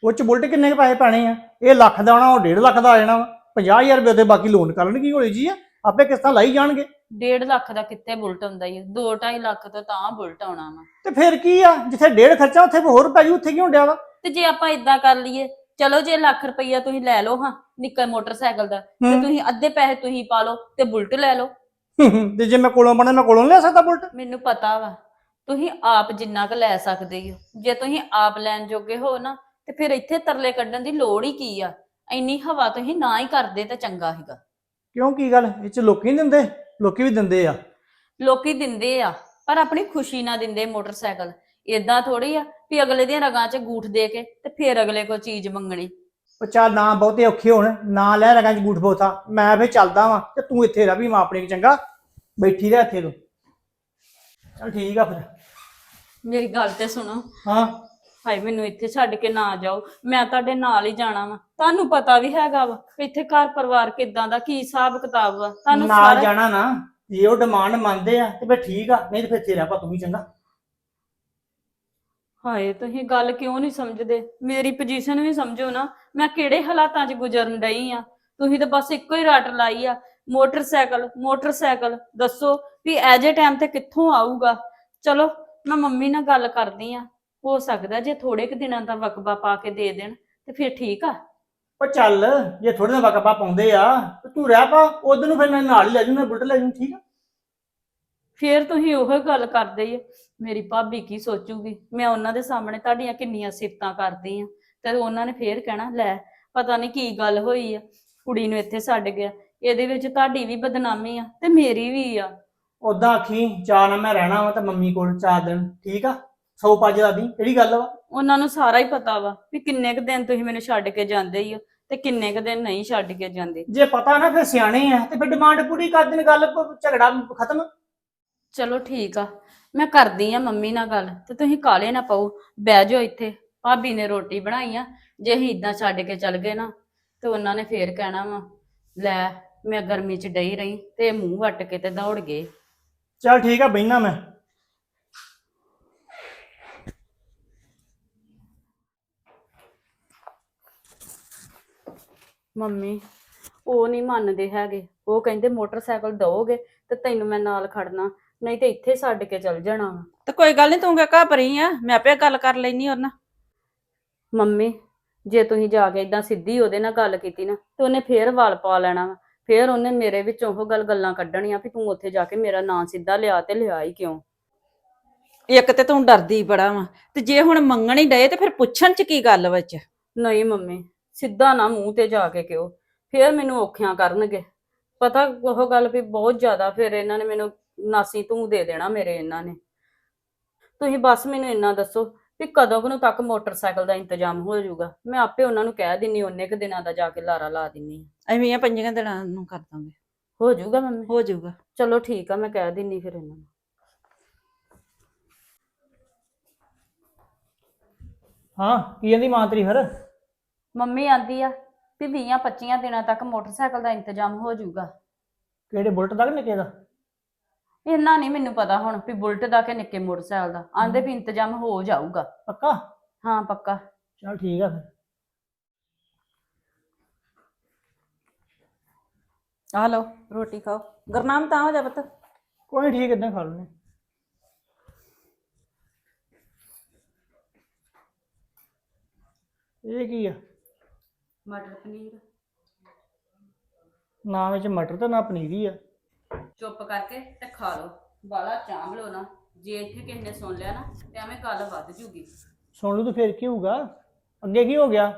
[SPEAKER 4] ਉਹ ਚ ਬੁਲਟ ਕਿੰਨੇ ਪੈਸੇ ਪੈਣੇ ਆ? ਇਹ ਲੱਖ ਦਾ ਆਉਣਾ ਉਹ 1.5 ਲੱਖ ਦਾ ਆ ਜਾਣਾ ਵਾ। 50000 ਰੁਪਏ ਤੇ ਬਾਕੀ ਲੋਨ ਕਰਨ ਕੀ ਹੋਈ ਜੀ ਆ? ਆਪੇ ਕਿਸ਼ਤਾਂ ਲਾਈ ਜਾਣਗੇ।
[SPEAKER 1] 1.5 ਲੱਖ ਦਾ ਕਿੱਥੇ ਬੁਲਟ ਆਉਂਦਾ ਈ 2.5 ਲੱਖ ਤੋਂ ਤਾਂ ਬੁਲਟ ਆਉਣਾ ਵਾ।
[SPEAKER 4] ਤੇ ਫਿਰ ਕੀ ਆ ਜਿੱਥੇ ਡੇਢ ਖਰਚਾ ਉੱਥੇ ਹੋਰ ਪੈ ਜੂ ਉੱਥੇ ਕਿਉਂ ਡਿਆ ਵਾ?
[SPEAKER 1] ਤੇ ਜੇ ਆਪਾਂ ਇਦਾਂ ਕਰ ਲਈਏ ਚਲੋ ਜੇ ਲੱਖ ਰੁਪਈਆ ਤੁਸੀਂ ਲੈ ਲਓ ਹਾਂ ਨਿੱਕਾ ਮੋਟਰਸਾਈਕਲ ਦਾ ਤੇ
[SPEAKER 4] ਹੂੰ।
[SPEAKER 1] ਤੁਸੀਂ ਅੱਧੇ ਪੈਸੇ ਤੁਸੀਂ ਪਾ ਲਓ ਤੇ ਬੁਲਟ ਲੈ ਲਓ।
[SPEAKER 4] ਤੇ ਜੇ ਮੈਂ ਕੋਲੋਂ ਬਣਾ ਮੈਂ ਕੋਲੋਂ ਨੀ ਲੈ ਸਕਦਾ ਬੁਲਟ?
[SPEAKER 1] ਮੈਨੂੰ ਪਤਾ ਵਾ ਤੁਸੀਂ ਆਪ ਜਿੰਨਾ ਕੁ ਲੈ ਸਕਦੇ ਹੋ ਜੇ ਤੁਸੀਂ ਆਪ ਲੈਣ ਜੋਗੇ ਹੋ ਨਾ ਤੇ ਫਿਰ ਇੱਥੇ ਤਰਲੇ ਕੱਢਣ ਦੀ ਲੋੜ ਹੀ ਕੀ ਆ? ਇੰਨੀ ਹਵਾ ਤੁਸੀਂ ਨਾ ਹੀ ਕਰਦੇ ਤਾਂ ਚੰਗਾ ਹੈਗਾ
[SPEAKER 4] ਕਿਉਂ ਕੀ ਗੱਲ? ਇਹ ਚ ਲੋਕੀ ਨਹੀਂ ਦਿੰਦੇ। ਲੋਕੀ ਵੀ ਦਿੰਦੇ ਆ।
[SPEAKER 1] ਲੋਕੀ ਦਿੰਦੇ ਆ ਪਰ ਆਪਣੀ ਖੁਸ਼ੀ ਨਾਲ ਦਿੰਦੇ ਮੋਟਰਸਾਈਕਲ। ਇਦਾਂ ਥੋੜੀ ਆ ਵੀ ਅਗਲੇ ਦੀਆਂ ਰਗਾਂ 'ਚ ਗੂਠ ਦੇ ਕੇ ਤੇ ਫਿਰ ਅਗਲੇ ਕੋ ਚੀਜ਼ ਮੰਗਣੀ।
[SPEAKER 4] ਉਹ ਚੱਲ ਨਾ ਬਹੁਤੇ ਔਖੇ ਹੋਣ ਨਾ ਲੈ ਰਗਾਂ ਚ ਗੂਠ ਬੋਤਾ ਮੈਂ ਫੇ ਚੱਲਦਾ ਵਾਂ ਤੇ ਤੂੰ ਇੱਥੇ ਰਹਿ ਵੀ ਮਾਂ ਆਪਣੀ ਕੋਲ ਚੰਗਾ ਬੈਠੀ ਰਹਿ ਇੱਥੇ ਤੂੰ। ਚੱਲ ਠੀਕ ਆ ਫਿਰ।
[SPEAKER 1] ਮੇਰੀ ਗੱਲ ਤੇ ਸੁਣੋ।
[SPEAKER 4] ਹਾਂ।
[SPEAKER 1] ਹਾਏ ਮੈਨੂੰ ਇੱਥੇ ਛੱਡ ਕੇ ਨਾ ਜਾਓ। ਮੈਂ ਤੁਹਾਡੇ ਨਾਲ ਹੀ ਜਾਣਾ ਵਾ। ਤੁਹਾਨੂੰ ਪਤਾ ਵੀ ਹੈਗਾ ਵਾ ਇੱਥੇ ਘਰ ਪਰਿਵਾਰ ਕਿਦਾਂ ਦਾ ਕੀ ਹਿਸਾਬ ਕਿਤਾਬ ਵਾ। ਤੁਹਾਨੂੰ
[SPEAKER 4] ਨਾ
[SPEAKER 1] ਸਾਰਾ
[SPEAKER 4] ਜਾਣਾ ਨਾ। ਜੇ ਉਹ ਡਿਮਾਂਡ ਮੰਨਦੇ ਆ ਤੇ ਫੇ ਠੀਕ ਆ। ਨਹੀਂ ਤੇ ਫਿਰ ਤੇਰਾ ਪਾ ਤੂੰ ਵੀ ਚੰਗਾ।
[SPEAKER 1] ਹਾਏ ਤੁਸੀਂ ਗੱਲ ਕਿਉਂ ਨਹੀਂ ਸਮਝਦੇ? ਮੇਰੀ ਪੋਜੀਸ਼ਨ ਵੀ ਸਮਝੋ ਨਾ। ਮੈਂ ਕਿਹੜੇ ਹਾਲਾਤਾਂ 'ਚ ਗੁਜ਼ਰਨ ਡਈ ਆ? ਤੁਸੀਂ ਤਾਂ ਬਸ ਇੱਕੋ ਹੀ ਰੱਟ ਲਾਈ ਆ। ਮੋਟਰਸਾਈਕਲ ਮੋਟਰਸਾਈਕਲ ਦੱਸੋ ਵੀ ਐਜੇ ਟਾਈਮ ਤੇ ਕਿੱਥੋਂ ਆਊਗਾ? ਚਲੋ ਮੈਂ ਮੰਮੀ ਨਾਲ ਗੱਲ ਕਰਦੀ ਆ। ਹੋ ਸਕਦਾ ਜੇ ਥੋੜੇ ਕੁ ਦਿਨਾਂ ਦਾ ਵਕਬਾ ਪਾ ਕੇ ਦੇ ਦੇਣ ਤੇ ਫਿਰ ਠੀਕ ਆ।
[SPEAKER 4] ਉਹ ਚੱਲ ਜੇ ਥੋੜੇ ਦਿਨ ਵਕਬਾ ਪਾਉਂਦੇ ਆ ਤੇ ਤੂੰ ਰਹਿ ਪਾ ਉਧਰ ਨੂੰ ਫਿਰ ਮੈਂ ਨਾਲ ਹੀ ਲੈ ਜੂ ਮੈਂ ਬੁਲਟ ਲੈ ਜੂ ਠੀਕ ਆ?
[SPEAKER 1] ਫਿਰ ਤੁਸੀਂ ਉਹ ਗੱਲ ਕਰਦੇ ਹੀ। ਮੇਰੀ ਭਾਬੀ ਕੀ ਸੋਚੂਗੀ? ਮੈਂ ਉਹਨਾਂ ਦੇ ਸਾਹਮਣੇ ਤੁਹਾਡੀਆਂ ਕਿੰਨੀਆਂ ਸਿਫਤਾਂ ਕਰਦੀ ਆ ਤੇ ਉਹਨਾਂ ਨੇ ਫੇਰ ਕਹਿਣਾ ਲੈ ਪਤਾ ਨਹੀਂ ਕੀ ਗੱਲ ਹੋਈ ਆ ਕੁੜੀ ਨੂੰ ਇੱਥੇ ਛੱਡ ਗਿਆ ਇਹਦੇ ਵਿੱਚ ਤੁਹਾਡੀ ਵੀ ਬਦਨਾਮੀ ਆ ਤੇ ਮੇਰੀ ਵੀ ਆ।
[SPEAKER 4] ਉਦਾਂ ਆਖੀ ਚਾਹ ਨਾ ਮੈਂ ਰਹਿਣਾ ਵਾ ਤੇ ਮੰਮੀ ਕੋਲ ਚਾਰ ਦਿਨ ਠੀਕ ਆ? ਸੌ ਪੱਜ ਦਾ ਦੀ ਕਿਹੜੀ ਗੱਲ ਵਾ?
[SPEAKER 1] ਉਹਨਾਂ ਨੂੰ ਸਾਰਾ ਹੀ ਪਤਾ ਵਾ ਵੀ ਕਿੰਨੇ ਕੁ ਦਿਨ ਤੁਸੀਂ ਮੈਨੂੰ ਛੱਡ ਕੇ ਜਾਂਦੇ ਹੀ ਹੋ ਤੇ ਕਿੰਨੇ ਕ ਦਿਨ ਨਹੀਂ ਛੱਡ ਕੇ ਜਾਂਦੇ।
[SPEAKER 4] ਜੇ ਪਤਾ ਨਾ ਫਿਰ ਸਿਆਣੇ ਆ ਤੇ ਫਿਰ ਡਿਮਾਂਡ ਪੂਰੀ ਕਰ ਦੇਣ ਗੱਲ ਪ- ਝਗੜਾ ਖਤਮ।
[SPEAKER 1] ਚਲੋ ਠੀਕ ਆ ਮੈਂ ਕਰਦੀ ਆ ਮੰਮੀ ਨਾਲ ਗੱਲ ਤੇ ਤੁਸੀਂ ਕਾਲੇ ਨਾ ਪਾਓ ਬਹਿ ਜਾਓ ਇੱਥੇ। ਭਾਬੀ ਨੇ ਰੋਟੀ ਬਣਾਈ ਆ ਜੇ ਅਸੀਂ ਇਦਾਂ ਛੱਡ ਕੇ ਚੱਲ ਗਏ ਨਾ ਤੇ ਉਹਨਾਂ ਨੇ ਫੇਰ ਕਹਿਣਾ ਵਾ ਲੈ ਮੈਂ ਗਰਮੀ 'ਚ ਡਈ ਰਹੀ ਤੇ ਮੂੰਹ ਵੱਟ ਕੇ ਤੇ ਦੌੜ ਗਏ।
[SPEAKER 4] ਚੱਲ ਠੀਕ ਆ ਬਹਿਨਾ ਮੈਂ।
[SPEAKER 1] ਮੰਮੀ ਉਹ ਨਹੀਂ ਮੰਨਦੇ ਹੈਗੇ। ਉਹ ਕਹਿੰਦੇ ਮੋਟਰਸਾਈਕਲ ਦਓਗੇ ਤੇ ਤੈਨੂੰ ਮੈਂ ਨਾਲ ਖੜਨਾ ਨਹੀਂ ਤੇ ਇੱਥੇ ਛੱਡ ਕੇ ਚੱਲ ਜਾਣਾ ਵਾ।
[SPEAKER 2] ਤੇ ਕੋਈ ਗੱਲ ਨਹੀਂ ਤੂੰ ਕਿਆ ਘਬਰੀ ਆ? ਮੈਂ ਆਪੇ ਗੱਲ ਕਰ ਲੈਣੀ ਉਹਨਾਂ ਨਾਲ।
[SPEAKER 1] ਮੰਮੀ ਜੇ ਤੁਸੀਂ ਜਾ ਕੇ ਇਦਾਂ ਸਿੱਧੀ ਉਹਦੇ ਨਾਲ ਗੱਲ ਕੀਤੀ ਨਾ ਤੇ ਉਹਨੇ ਫੇਰ ਵਾਲ ਪਾ ਲੈਣਾ ਵਾ। ਫੇਰ ਉਹਨੇ ਮੇਰੇ ਵਿੱਚੋਂ ਉਹ ਗੱਲ ਗੱਲਾਂ ਕੱਢਣੀਆਂ ਵੀ ਤੂੰ ਉੱਥੇ ਜਾ ਕੇ ਮੇਰਾ ਨਾਂ ਸਿੱਧਾ ਲਿਆ ਤੇ ਲਿਆ ਹੀ ਕਿਉਂ?
[SPEAKER 2] ਇੱਕ ਤੇ ਤੂੰ ਡਰਦੀ ਬੜਾ ਵਾ ਤੇ ਜੇ ਹੁਣ ਮੰਗਣ ਹੀ ਡਏ ਤੇ ਫਿਰ ਪੁੱਛਣ ਚ ਕੀ ਗੱਲ ਵਿੱਚ?
[SPEAKER 1] ਨਹੀਂ ਮੰਮੀ ਸਿੱਧਾ ਨਾ ਮੂੰਹ ਤੇ ਜਾ ਕੇ ਕਿਉਂ ਫੇਰ ਮੈਨੂੰ ਔਖਿਆਂ ਕਰਨਗੇ। ਪਤਾ ਉਹ ਗੱਲ ਵੀ ਬਹੁਤ ਜ਼ਿਆਦਾ ਫਿਰ ਇਹਨਾਂ ਨੇ ਮੈਨੂੰ ਨਾਸੀ ਤੂੰ ਦੇ ਦੇਣਾ ਮੇਰੇ ਇਹਨਾਂ ਨੇ। ਤੁਸੀਂ ਬਸ ਮੈਨੂੰ ਇੰਨਾ ਦੱਸੋ ਵੀ ਕਦੋਂ ਕੁ ਨੂੰ ਤੱਕ ਮੋਟਰਸਾਈਕਲ ਦਾ ਇੰਤਜ਼ਾਮ ਹੋ ਜਾਊਗਾ? ਮੈਂ ਆਪੇ ਉਹਨਾਂ ਨੂੰ ਕਹਿ ਦਿੰਨੀ ਉਹਨੇ ਕੁ ਦਿਨਾਂ ਦਾ ਜਾ ਕੇ ਲਾਰਾ ਲਾ ਦਿੰਨੀ
[SPEAKER 2] ਐਵੇਂ ਆ ਪੰਜੀਆਂ ਦਿਨਾਂ ਨੂੰ ਕਰ ਦਾਂਗੇ।
[SPEAKER 1] ਹੋ ਜਾਊਗਾ ਮੰਮੀ?
[SPEAKER 2] ਹੋ ਜਾਊਗਾ।
[SPEAKER 1] ਚਲੋ ਠੀਕ ਆ ਮੈਂ ਕਹਿ ਦਿੰਨੀ ਫਿਰ ਇਹਨਾਂ ਨੂੰ।
[SPEAKER 4] ਹਾਂ ਕੀ ਕਹਿੰਦੀ ਮਾਂ ਤੇਰੀ ਫਿਰ?
[SPEAKER 1] ਮੰਮੀ ਆਂਦੀ ਆ ਵੀ 20 25 ਦਿਨਾਂ ਤੱਕ ਮੋਟਰਸਾਈਕਲ ਦਾ ਇੰਤਜ਼ਾਮ ਹੋ ਜਾਊਗਾ।
[SPEAKER 4] ਕਿਹੜੇ ਬੁਲਟ ਦਾ ਕਿ ਨਿੱਕੇ ਦਾ?
[SPEAKER 1] ਇੰਨਾ ਨਹੀਂ ਮੈਨੂੰ ਪਤਾ ਹੁਣ ਵੀ ਬੁਲਟ ਦਾ ਕਿ ਨਿੱਕੇ ਮੋਟਰਸਾਈਕਲ ਦਾ। ਆਂਦੇ ਵੀ ਇੰਤਜ਼ਾਮ ਹੋ ਜਾਊਗਾ।
[SPEAKER 4] ਪੱਕਾ?
[SPEAKER 1] ਹਾਂ ਪੱਕਾ।
[SPEAKER 4] ਚੱਲ ਠੀਕ ਆ ਫਿਰ।
[SPEAKER 2] ਆ ਲਓ ਰੋਟੀ ਖਾਓ। ਗਰਨਾਮ ਤਾਂ ਹੋ ਜਾ ਪੁੱਤ।
[SPEAKER 4] ਕੋਈ ਠੀਕ ਇਦਾਂ ਖਾ ਲੈਣੇ ਇਹ ਕੀ ਆ?
[SPEAKER 1] ਮਟਰ ਪਨੀਰ।
[SPEAKER 4] ਨਾ ਵਿੱਚ ਮਟਰ ਤੇ ਨਾ ਪਨੀਰ ਹੀ ਆ।
[SPEAKER 1] ਚੁੱਪ ਕਰਕੇ ਤੇ ਖਾ ਲਓ। ਬਾਲਾ ਚਾਂਬ ਲੋ ਨਾ। ਜੇ ਇੱਥੇ ਕਿਸੇ ਨੇ ਸੁਣ ਲਿਆ ਨਾ ਤੇ ਐਵੇਂ ਗੱਲ ਵੱਧ ਜੂਗੀ।
[SPEAKER 4] ਸੁਣ ਲੂ ਤਾਂ ਫਿਰ ਕੀ ਹੋਊਗਾ? ਅੱਗੇ ਕੀ ਹੋ ਗਿਆ?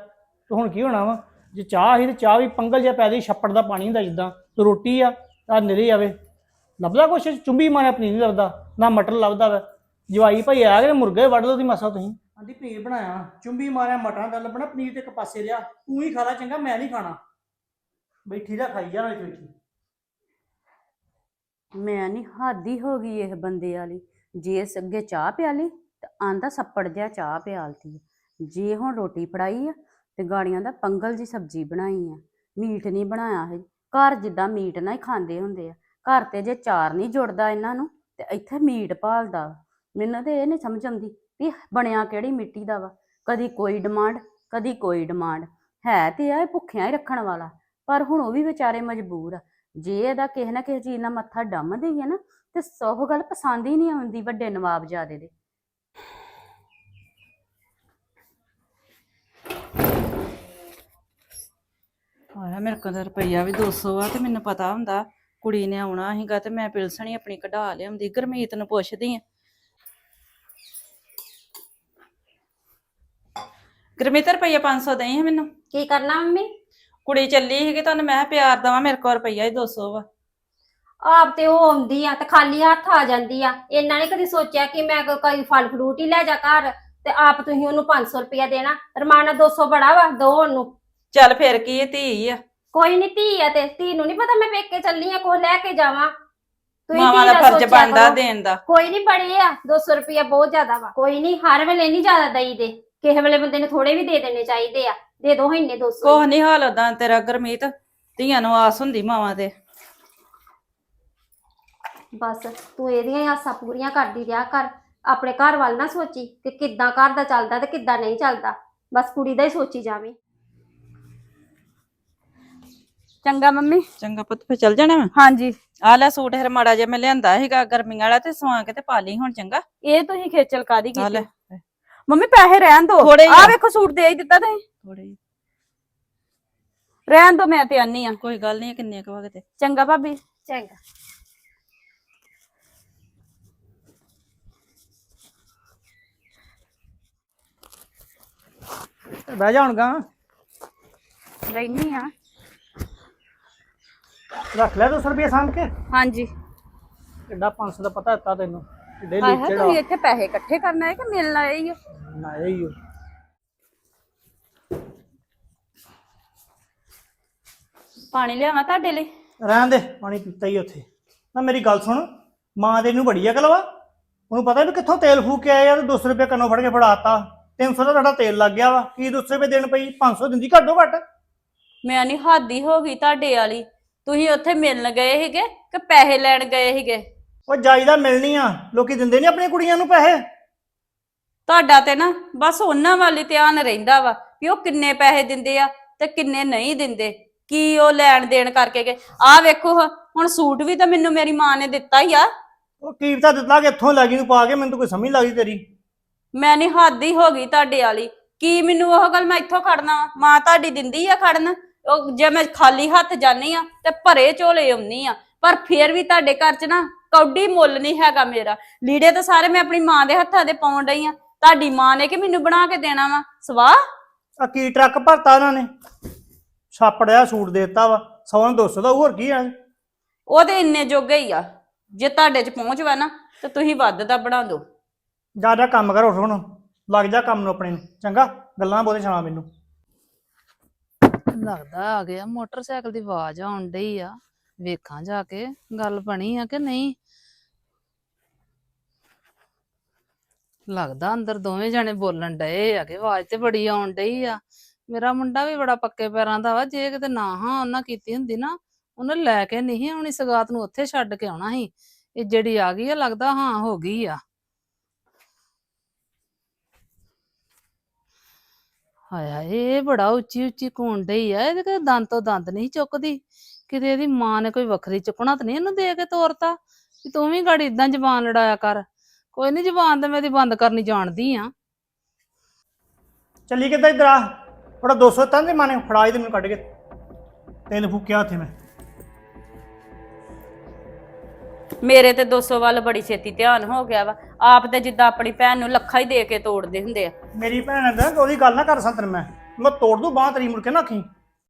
[SPEAKER 4] ਤੇ ਹੁਣ ਕੀ ਹੋਣਾ ਵਾ? ਜੇ ਚਾਹ ਹੀ ਤੇ ਚਾਹ ਵੀ ਪੰਗਲ ਜਿਹਾ ਪੈ ਦੀ ਛੱਪੜ ਦਾ ਪਾਣੀ ਹੁੰਦਾ ਜਿੱਦਾਂ ਤੇ ਰੋਟੀ ਆ ਤਾਂ ਨਿਰੇ ਆਵੇ। ਲੱਭਦਾ ਕੁਛ? ਚੁੰਬੀ ਮਾਰਿਆ ਪਨੀਰ ਨਹੀਂ ਲੱਭਦਾ ਨਾ ਮਟਰ ਲੱਭਦਾ ਵਾ। ਜਵਾਈ ਭਾਈ ਆ ਗਏ ਮੁਰਗੇ ਵੱਢ ਲਓ ਦੀ ਮਸਾ ਤੁਸੀਂ? ਆਂਦੀ ਪਨੀਰ ਬਣਾਇਆ ਚੁੰਬੀ ਮਾਰਿਆ, ਮਟਰਾਂ ਦਾ ਲੱਭਣਾ, ਪਨੀਰ ਤੇ ਇੱਕ ਪਾਸੇ ਲਿਆ। ਤੂੰ ਹੀ ਖਾ ਲੈ ਚੰਗਾ, ਮੈਂ ਨਹੀਂ ਖਾਣਾ। ਬੈਠੀ ਦਾ ਖਾਈ ਜਾਣਾ ਇੱਥੇ। ਬੈਠੀ
[SPEAKER 1] ਮੈਂ ਨਹੀਂ ਹਾਦੀ ਹੋ ਗਈ ਇਹ ਬੰਦੇ ਵਾਲੀ। ਜੇ ਇਸ ਅੱਗੇ ਚਾਹ ਪਿਆਲੀ, ਤੇ ਆਂਦਾ ਸੱਪੜ ਜਿਹਾ ਚਾਹ ਪਿਆਲਤੀ ਆ। ਜੇ ਹੁਣ ਰੋਟੀ ਫੜਾਈ ਆ, ਤੇ ਗਾੜੀਆਂ ਦਾ ਪੰਗਲ ਜੀ ਸਬਜ਼ੀ ਬਣਾਈ ਆ। ਮੀਟ ਨਹੀਂ ਬਣਾਇਆ ਹੈ ਘਰ ਜਿੱਦਾਂ ਮੀਟ ਨਾ ਹੀ ਖਾਂਦੇ ਹੁੰਦੇ ਆ। ਘਰ ਤੇ ਜੇ ਚਾਰ ਨਹੀਂ ਜੁੜਦਾ ਇਹਨਾਂ ਨੂੰ, ਤੇ ਇੱਥੇ ਮੀਟ ਭਾਲਦਾ। ਮੈਨੂੰ ਤੇ ਇਹ ਨਹੀਂ ਸਮਝ ਆਉਂਦੀ ਵੀ ਬਣਿਆ ਕਿਹੜੀ ਮਿੱਟੀ ਦਾ ਵਾ? ਕਦੀ ਕੋਈ ਡਿਮਾਂਡ, ਕਦੀ ਕੋਈ ਡਿਮਾਂਡ। ਹੈ ਤੇ ਆ ਇਹ ਭੁੱਖਿਆਂ ਹੀ ਰੱਖਣ ਵਾਲਾ। ਪਰ ਹੁਣ ਉਹ ਵੀ ਵਿਚਾਰੇ ਮਜਬੂਰ ਆ। ਜੇ ਇਹਦਾ ਕਿਸੇ ਨਾ ਕਿਸੇ ਚੀਜ਼ ਨਾਲ ਮੱਥਾ ਡੰਮ ਦੇਈਏ ਨਾ, ਤੇ ਸੋ ਗੱਲ ਪਸੰਦ ਹੀ ਨਹੀਂ ਆਉਂਦੀ ਵੱਡੇ ਨਵਾਬਜ਼ਾਦੇ ਦੇ।
[SPEAKER 2] ਆਇਆ ਮੇਰੇ ਕੋਲ ਤਾਂ ਰੁਪਈਆ ਵੀ 200 ਆ ਤੇ ਮੈਨੂੰ ਪਤਾ ਹੁੰਦਾ ਕੁੜੀ ਨੇ ਆਉਣਾ ਸੀਗਾ ਤੇ ਮੈਂ ਪਿਲਸਣੀ ਆਪਣੀ ਕਢਾ ਲਿਆਉਂਦੀ। ਗਰਮੀਤ ਨੂੰ ਪੁੱਛਦੀ ਆ ਗਰਮੀਤ ਰੁਪਈਆ 500 ਦੇਈ ਹੈ ਮੈਨੂੰ।
[SPEAKER 3] ਕੀ ਕਰਨਾ ਮੰਮੀ?
[SPEAKER 2] ਕੁੜੀ ਚੱਲੀ ਸੀਗੀ ਤੁਹਾਨੂੰ ਮੈਂ ਕਿਹਾ ਪਿਆਰ ਦਵਾਂ ਮੇਰੇ ਕੋਲ ਰੁਪਈਆ ਹੀ 200 ਵਾ।
[SPEAKER 3] ਆਪ ਤੇ ਉਹ ਆਉਂਦੀ ਆ ਤੇ ਖਾਲੀ ਹੱਥ ਆ ਜਾਂਦੀ ਆ। ਇਹਨਾਂ ਨੇ ਕਦੀ ਸੋਚਿਆ ਕਿ ਮੈਂ ਕੋ- ਕੋਈ ਫਲ ਫਰੂਟ ਹੀ ਲੈ ਜਾ ਘਰ ਤੇ ਆਪ ਤੁਸੀਂ ਉਹਨੂੰ 500 ਰੁਪਇਆ ਦੇਣਾ। ਰਮਾਨਾ 200 ਬੜਾ ਵਾ ਦੋ ਉਹਨੂੰ।
[SPEAKER 2] ਚੱਲ ਫਿਰ ਕੀ ਇਹ ਧੀ ਆ?
[SPEAKER 3] ਕੋਈ ਨਹੀਂ ਧੀ ਆ ਤੇ ਧੀ ਨੂੰ ਨਹੀਂ ਪਤਾ ਮੈਂ ਪੇਕੇ ਚੱਲੀ ਆ ਕੋ ਲੈ ਕੇ ਜਾਵਾਂ। ਤੁਸੀਂ
[SPEAKER 2] ਮਾਵਾਂ
[SPEAKER 3] ਧੀ
[SPEAKER 2] ਦਾ ਫਰਜ਼
[SPEAKER 3] ਸੋਚਿਆ
[SPEAKER 2] ਬਣਦਾ
[SPEAKER 3] ਕਰੋ।
[SPEAKER 2] ਦੇਣ ਦਾ।
[SPEAKER 3] ਕੋਈ ਨਹੀਂ ਬੜੇ ਆ 200 ਰੁਪਇਆ ਬਹੁਤ ਜ਼ਿਆਦਾ ਵਾ। ਕੋਈ ਨਹੀਂ ਹਰ ਵੇਲੇ ਨਹੀਂ ਜ਼ਿਆਦਾ ਦਈ ਦੇ ਕਿਸੇ ਵੇਲੇ ਬੰਦੇ ਨੂੰ ਥੋੜੇ ਵੀ ਦੇ ਦੇਣੇ ਚਾਹੀਦੇ ਆ ਦੇ ਦੋ ਇੰਨੇ 200
[SPEAKER 2] ਕੋਹ ਨਹੀਂ ਹਾਲ ਉਦਾਂ ਤੇਰਾ ਗਰਮੀਤ ਧੀਆਂ ਨੂੰ ਆਸ ਹੁੰਦੀ ਮਾਵਾਂ ਤੇ
[SPEAKER 3] ਬਸ ਤੂੰ ਇਹਦੀਆਂ ਹੀ ਆਸਾਂ ਪੂਰੀਆਂ ਕਰਦੀ ਰਿਹਾ ਕਰ ਆਪਣੇ ਘਰ ਵੱਲ ਨਾ ਸੋਚੀ ਕਿ ਕਿੱਦਾਂ ਘਰ ਦਾ ਚੱਲਦਾ ਤੇ ਕਿੱਦਾਂ ਨਹੀਂ ਚੱਲਦਾ ਬਸ ਕੁੜੀ ਦਾ ਹੀ ਸੋਚੀ ਜਾਵੀਂ।
[SPEAKER 1] ਚੰਗਾ ਮੰਮੀ।
[SPEAKER 2] ਚੰਗਾ ਪੁੱਤ ਫੇ ਚੱਲ ਜਾਣਾ ਵਾ?
[SPEAKER 1] ਹਾਂਜੀ।
[SPEAKER 2] ਆ ਲੈ ਸੂਟ ਹਰ ਮਾੜਾ ਜਿਹਾ ਮੈਂ ਲਿਆਂਦਾ ਸੀਗਾ ਗਰਮੀਆਂ ਵਾਲਾ ਤੇ ਸਵਾ ਕੇ ਤੇ ਪਾ ਲਈ ਹੁਣ ਚੰਗਾ।
[SPEAKER 1] ਇਹ ਤੁਸੀਂ ਖੇਚਲ ਕਾਦੀ
[SPEAKER 2] ਆ ਲੈ।
[SPEAKER 1] ਕੀਤੀ? ਮੰਮੀ ਪੈਸੇ ਰਹਿਣ ਦੋ।
[SPEAKER 2] ਥੋੜੇ ਹੀ
[SPEAKER 1] ਆ
[SPEAKER 2] ਆ।
[SPEAKER 1] ਵੇਖੋ ਸੂਟ ਦੇ ਹੀ ਦਿੱਤਾ ਤੁਸੀਂ।
[SPEAKER 2] ਥੋੜੇ
[SPEAKER 1] ਰਹਿਣ ਦੋ ਮੈਂ ਤੇ ਆਨੀ ਆ।
[SPEAKER 2] ਕੋਈ ਗੱਲ ਨਹੀਂ ਕਿੰਨੇ ਕੁ ਵਗਤੇ
[SPEAKER 1] ਚੰਗਾ ਭਾਬੀ।
[SPEAKER 3] ਚੰਗਾ।
[SPEAKER 4] ਬਹਿ ਜਾ ਹੁਣ ਗਾ।
[SPEAKER 1] ਰਹਿਨੀ ਆ।
[SPEAKER 4] ਰੱਖ ਲੈ 200 ਰੁਪਏ ਸਾਂਭ ਕੇ?
[SPEAKER 1] ਹਾਂਜੀ।
[SPEAKER 4] ਕਿੱਡਾ 500 ਦਾ ਪਤਾ ਦਿੱਤਾ ਤੈਨੂੰ।
[SPEAKER 1] ਹਾਏ
[SPEAKER 4] ਚੜਾ
[SPEAKER 1] ਤੁਸੀਂ ਇੱਥੇ ਪੈਸੇ ਇਕੱਠੇ ਕਰਨਾ ਹੈ ਕਿ ਮਿਲਣਾ ਹੈ ਹੀ?
[SPEAKER 4] ਨਾ ਇਹ ਓ।
[SPEAKER 1] ਪਾਣੀ ਲਿਆਵਾਂ ਤੁਹਾਡੇ ਲਈ?
[SPEAKER 4] ਰਹਿਣ ਦੇ ਪਾਣੀ ਪੀਤਾ ਹੀ ਉੱਥੇ। ਨਾ ਮੇਰੀ ਗੱਲ ਸੁਣ ਮਾਂ ਦੇ ਨੂੰ ਬੜੀ ਅਕਲ ਵਾ। ਉਹਨੂੰ ਪਤਾ ਵੀ ਕਿੱਥੋਂ ਤੇਲ ਫੂਕ ਕੇ ਆਇਆ ਤੇ 200 ਰੁਪਏ ਕੰਨੋਂ ਫੜ ਕੇ ਫੜਾਤਾ। 300 ਦਾ ਤੁਹਾਡਾ ਤੇਲ ਲੱਗ ਗਿਆ ਵਾ। ਕੀ 200 ਰੁਪਏ ਦੇਣ ਪਈ? 500 ਦਿੰਦੀ ਘੱਟੋ ਘੱਟ।
[SPEAKER 1] ਮੈਂ ਨਹੀਂ ਹਾਦੀ ਹੋ ਗਈ ਤੁਹਾਡੇ ਵਾਲੀ। ਤੁਸੀਂ ਉੱਥੇ ਮਿਲਣ ਗਏ ਸੀਗੇ ਕਿ ਪੈਸੇ ਲੈਣ ਗਏ ਸੀਗੇ?
[SPEAKER 4] ਉਹ ਜਾਇਦਾ ਮਿਲਣੀ ਆ ਲੋਕੀ ਦਿੰਦੇ ਨਹੀਂ ਆਪਣੀਆਂ ਕੁੜੀਆਂ ਨੂੰ ਪੈਸੇ?
[SPEAKER 1] ਤੁਹਾਡਾ ਤੇ ਨਾ ਬਸ ਉਹਨਾਂ ਵੱਲ ਧਿਆਨ ਰਹਿੰਦਾ ਵਾ ਵੀ ਉਹ ਕਿੰਨੇ ਪੈਸੇ ਦਿੰਦੇ ਆ ਤੇ ਕਿੰਨੇ ਨਹੀਂ ਦਿੰਦੇ। ਕੀ ਉਹ ਲੈਣ ਦੇਣ ਕਰਕੇ ਗਏ? ਆਹ ਵੇਖੋ ਹਾਂ, ਹੁਣ ਸੂਟ ਵੀ ਤਾਂ ਮੈਨੂੰ ਮੇਰੀ ਮਾਂ ਨੇ ਦਿੱਤਾ ਹੀ ਆ।
[SPEAKER 4] ਉਹ ਕੀਮਤਾਂ ਦਿੱਤਾ ਕਿ ਇੱਥੋਂ ਲੱਗੀ ਨੂੰ ਪਾ ਕੇ ਮੈਨੂੰ ਤਾਂ ਕੋਈ ਸਮਝ ਨੀ ਲੱਗਦੀ ਤੇਰੀ।
[SPEAKER 1] ਮੈਂ ਨਹੀਂ ਹੱਦ ਹੀ ਹੋ ਗਈ ਤੁਹਾਡੇ ਵਾਲੀ। ਕੀ ਮੈਨੂੰ ਉਹ ਗੱਲ ਮੈਂ ਇੱਥੋਂ ਖੜਨਾ ਵਾ? ਮਾਂ ਤੁਹਾਡੀ ਦਿੰਦੀ ਆ ਖੜਨ। ਉਹ ਜੇ ਮੈਂ ਖਾਲੀ ਹੱਥ ਜਾਨੀ ਆ ਤੇ ਭਰੇ ਝੋਲੇ ਆਉਣੀ ਆ। ਪਰ ਫੇਰ ਵੀ ਤੁਹਾਡੇ ਘਰ 'ਚ ਨਾ ਕੌਡੀ ਮੁੱਲ ਨਹੀਂ ਹੈਗਾ ਮੇਰਾ। ਲੀੜੇ ਤਾਂ ਸਾਰੇ ਮੈਂ ਆਪਣੀ ਮਾਂ ਦੇ ਹੱਥਾਂ ਦੇ ਪਾਉਣ ਡਈ ਆ। ਤੁਹਾਡੀ ਮਾਂ ਨੇ ਕਿ ਮੈਨੂੰ ਬਣਾ ਕੇ ਦੇਣਾ ਵਾ? ਸਵਾਹ?
[SPEAKER 4] ਆ ਕੀ ਟਰੱਕ ਭਰਤਾ ਉਹਨਾਂ ਨੇ? ਛਾਪੜਿਆ ਸੂਟ ਦੇ ਦਿੱਤਾ ਵਾ। 100 ਨੂੰ 200 ਦਾ ਹੋਰ ਕੀ ਆ?
[SPEAKER 1] ਉਹ ਤੇ ਇੰਨੇ ਜੋਗੇ ਹੀ ਆ। ਜੇ ਤੁਹਾਡੇ 'ਚ ਪਹੁੰਚ ਵਾ ਨਾ ਤੇ ਤੁਸੀਂ ਵੱਧ ਦਾ ਬਣਾ ਦਿਓ।
[SPEAKER 4] ਜ਼ਿਆਦਾ ਕੰਮ ਕਰ ਉੱਠ ਹੁਣ। ਲੱਗ ਜਾ ਕੰਮ ਨੂੰ ਆਪਣੇ ਨੂੰ। ਚੰਗਾ ਗੱਲਾਂ ਬੋਲੇ ਛਾਣਾ ਮੈਨੂੰ।
[SPEAKER 5] ਲੱਗਦਾ ਆ ਗਿਆ ਮੋਟਰਸਾਈਕਲ ਦੀ ਆਵਾਜ਼ ਆਉਣ ਡਈ ਆ। ਵੇਖਾਂ ਜਾ ਕੇ ਗੱਲ ਬਣੀ ਆ ਕਿ ਨਹੀਂ? ਲੱਗਦਾ ਅੰਦਰ ਦੋਵੇਂ ਜਣੇ ਬੋਲਣ ਡਏ ਆ ਕਿ ਆਵਾਜ਼ ਤੇ ਬੜੀ ਆਉਣ ਡਈ ਆ। ਮੇਰਾ ਮੁੰਡਾ ਵੀ ਬੜਾ ਪੱਕੇ ਪੈਰਾਂ ਦਾ ਵਾ, ਜੇ ਕਿਤੇ ਨਾ ਹਾਂ ਉਹਨਾਂ ਕੀਤੀ ਹੁੰਦੀ ਨਾ, ਉਹਨੇ ਲੈ ਕੇ ਨਹੀਂ ਆਉਣੀ, ਸਗਾਤ ਨੂੰ ਉੱਥੇ ਛੱਡ ਕੇ ਆਉਣਾ ਸੀ। ਇਹ ਜਿਹੜੀ ਆ ਗਈ ਆ, ਲੱਗਦਾ ਹਾਂ ਹੋ ਗਈ ਆ। ਹਾਏ ਇਹ ਬੜਾ ਉੱਚੀ ਉੱਚੀ ਕੂਣ ਡਈ ਆ, ਇਹਦੇ ਕਿ ਦੰਦ ਤੋਂ ਦੰਦ ਨਹੀਂ ਚੁੱਕਦੀ। ਕਿਤੇ ਇਹਦੀ ਮਾਂ ਨੇ ਕੋਈ ਵੱਖਰੀ ਚੁੱਕਣਾ ਤਾਂ ਨਹੀਂ ਇਹਨੂੰ ਦੇ ਕੇ ਤੋਰਤਾ? ਵੀ ਤੂੰ ਵੀ ਗਾੜੀ ਇਦਾਂ ਜ਼ਬਾਨ ਲੜਾਇਆ ਕਰ। ਕੋਈ ਨਹੀਂ ਜ਼ਬਾਨ ਤੇ ਮੈਂ ਇਹਦੀ ਬੰਦ ਕਰਨੀ ਜਾਣਦੀ ਆ।
[SPEAKER 4] ਚੱਲੀ ਕਿੱਦਾਂ ਇਧਰ ਆ? ਥੋੜਾ 200 ਤਾਂ ਦੇ ਮਾਨੇ ਫੜਾ ਤੇ ਮੈਨੂੰ ਕੱਢ ਕੇ। ਤੇਲ ਫੂਕਿਆ ਉੱਥੇ ਮੈਂ।
[SPEAKER 1] ਮੇਰੇ ਤੇ 200 ਵੱਲ ਬੜੀ ਛੇਤੀ ਧਿਆਨ ਹੋ ਗਿਆ ਵਾ। ਆਪ ਤੇ ਜਿੱਦਾਂ ਆਪਣੀ ਭੈਣ ਨੂੰ ਲੱਖਾਂ ਹੀ ਦੇ ਕੇ ਤੋੜਦੇ ਹੁੰਦੇ ਆ।
[SPEAKER 4] ਮੇਰੀ ਭੈਣ ਦਾ ਉਹਦੀ ਗੱਲ ਨਾ ਕਰ ਸਕਣ ਮੈਂ। ਮੈਂ ਤੋੜ ਦੂੰ ਬਾਹ ਤੇਰੀ ਮੁੜ ਕੇ ਨਾ ਆਖੀ